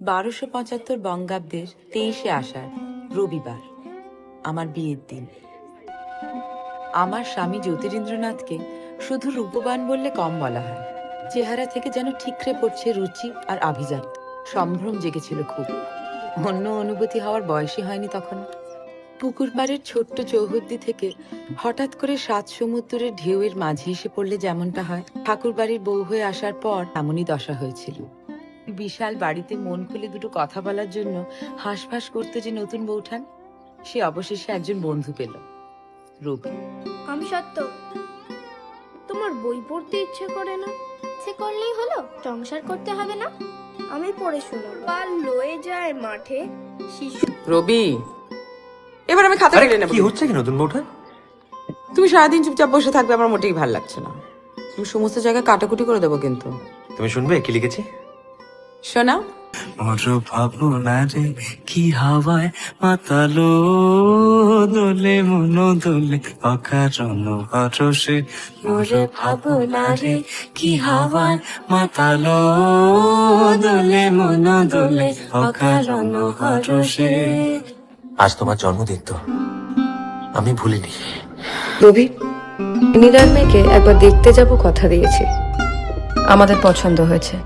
বারোশো পঁচাত্তর বঙ্গাব্দের তেইশে আষাঢ়, রবিবার, আমার বিয়ের দিন। আমার স্বামী জ্যোতিরিন্দ্রনাথকে শুধু রূপবান বললে কম বলা হয়। চেহারা থেকে যেন ঠিকরে পড়ছে রুচি আর আভিজাত সম্ভ্রম জেগেছিল খুব। অন্য অনুভূতি হওয়ার বয়সই হয়নি তখন। পুকুর পাড়ের ছোট্ট চৌহদ্দি থেকে হঠাৎ করে সাত সমুদ্রের ঢেউয়ের মাঝে এসে পড়লে যেমনটা হয় ঠাকুর বাড়ির বউ হয়ে আসার পর এমনই দশা হয়েছিল। বিশাল বাড়িতে মন খুলে দুটো কথা বলার জন্য হাঁসফাঁস করতে যে নতুন বৌঠান সে অবশেষে একজন বন্ধু পেল রবি। আমি সত্য। তোমার বই পড়তে ইচ্ছে করে না? ইচ্ছে করলেই হলো সংসার করতে হবে না। আমি পড়ে শোনাবো পাল লয়ে যায় মাঠে শিশু রবি এবার আমি খাতা আরে নেব। কি হচ্ছে কি নতুন বউটা তুমি সারাদিন চুপচাপ বসে থাকবে আমার মোটেই ভালো লাগছে না। তুমি সমস্ত জায়গায় কাটাকুটি করে দেবো কিন্তু। তুমি শুনবে কি লিখেছি? শোনা মোর ভাবনারে কি হাওয়ায় মাতালো দোলে মন দোলে অকারণ ভরসে মোর ভাবনারে কি হাওয়ায় মাতালো দোলে মন দোলে অকারণ ভরসে আজ তোমার জন্মদিন তো। আমি ভুলিনি। রবি নীলার মেয়েকে একবার দেখতে যাব কথা দিয়েছি। আমাদের পছন্দ হয়েছে।